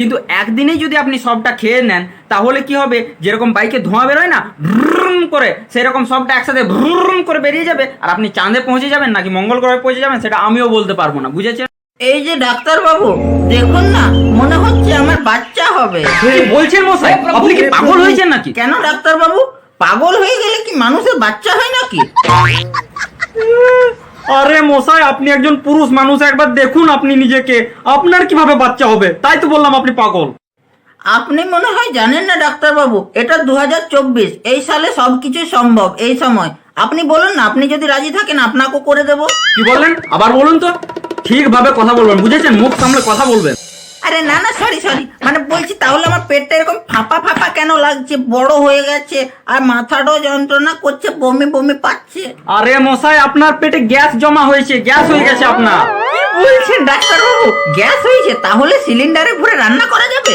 কিন্তু একদিনেই যদি আপনি সবটা খেয়ে নেন তাহলে কি হবে? যেরকম বাইকে ধোঁয়া বেরোয় না ভ্রুম করে সেরকম সবটা একসাথে ভ্রুম করে বেরিয়ে যাবে আর আপনি চাঁদে পৌঁছে যাবেন নাকি মঙ্গল গ্রহে পৌঁছে যাবেন সেটা আমিও বলতে পারব না বুঝেছেন? এই যে ডাক্তার বাবু দেখুন না মনে হচ্ছে আমার বাচ্চা হবে। বলছেন মশাই? আপনি কি পাগল হয়েছেন নাকি? কেন ডাক্তার বাবু পাগল হয়ে গেলে কি মানুষের বাচ্চা হয় নাকি? আরে মশাই আপনি একজন পুরুষ মানুষ একবার দেখুন আপনি নিজেকে। আপনার কীভাবে বাচ্চা হবে? তাই তো বললাম আপনি পাগল। আপনি মনে হয় জানেন না ডাক্তার বাবু এটা দু হাজার চব্বিশ। এই সালে সবকিছু সম্ভব এই সময়। আপনি বলুন না আপনি যদি রাজি থাকেন আপনাকেও করে দেব। কি বললেন? আবার বলুন তো। ঠিকভাবে কথা বলবেন বুঝেছেন? মুখ সামলে কথা বলবেন। আরে না না সরি সরি মানে বলছি তাহলে আমার পেটটা এরকম ফাঁপা ফাঁপা কেন লাগছে? বড় হয়ে গেছে আর মাথাটাও যন্ত্রণা করছে বমি বমি পাচ্ছে। আরে মশাই আপনার পেটে গ্যাস জমা হয়েছে গ্যাস হয়ে গেছে আপনার। কি বলছেন ডাক্তার বাবু গ্যাস হয়েছে তাহলে সিলিন্ডারে ভরে রান্না করা যাবে?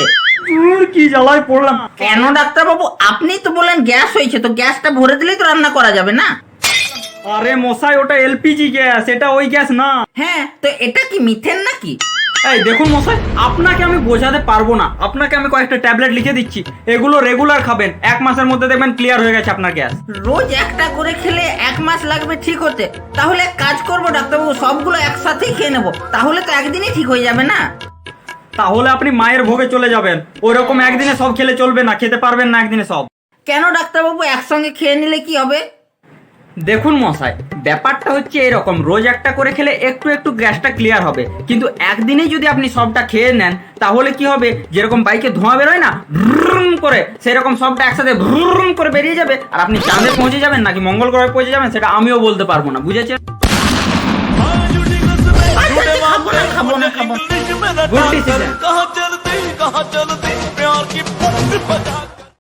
কি জ্বালায় পড়লাম। কেন ডাক্তার বাবু আপনি তো বলেন গ্যাস হয়েছে তো গ্যাসটা ভরে দিলেই তো রান্না করা যাবে না? আরে মশাই ওটা এলপিজি গ্যাস এটা ওই গ্যাস না। হ্যাঁ তো এটা কি মিথেন নাকি? এই দেখুন মশাই আপনাকে আমি বোঝাতে পারব না। আপনাকে আমি কয়েকটা ট্যাবলেট লিখে দিচ্ছি। এগুলো রেগুলার খাবেন। এক মাসের মধ্যে দেখবেন ক্লিয়ার হয়ে গেছে আপনার গ্যাস। রোজ একটা করে খেলে এক মাস লাগবে ঠিক হতে। তাহলে এক কাজ করব ডাক্তারবাবু সবগুলো একসাথেই খেয়ে নেব। তাহলে তো একদিনই ঠিক হয়ে যাবে না? তাহলে আপনি মায়ের ভোগে চলে যাবেন। ওরকম একদিনে সব খেলে চলবে না খেতে পারবেন না একদিনে সব। কেন ডাক্তারবাবু একসঙ্গে খেয়ে নিলে কি হবে? দেখুন মশাই ব্যাপারটা হচ্ছে এরকম রোজ একটা করে খেলে একটু একটু গ্যাসটা ক্লিয়ার হবে। কিন্তু একদিনেই যদি আপনি সবটা খেয়ে নেন তাহলে কি হবে? যেরকম বাইকে ধোঁয়া বেরোয় না ভ্রুম করে সেরকম সবটা একসাথে ভ্রুম করে বেরিয়ে যাবে আর আপনি চাঁদে পৌঁছে যাবেন নাকি মঙ্গল গ্রহে পৌঁছে যাবেন সেটা আমিও বলতে পারব না বুঝেছেন?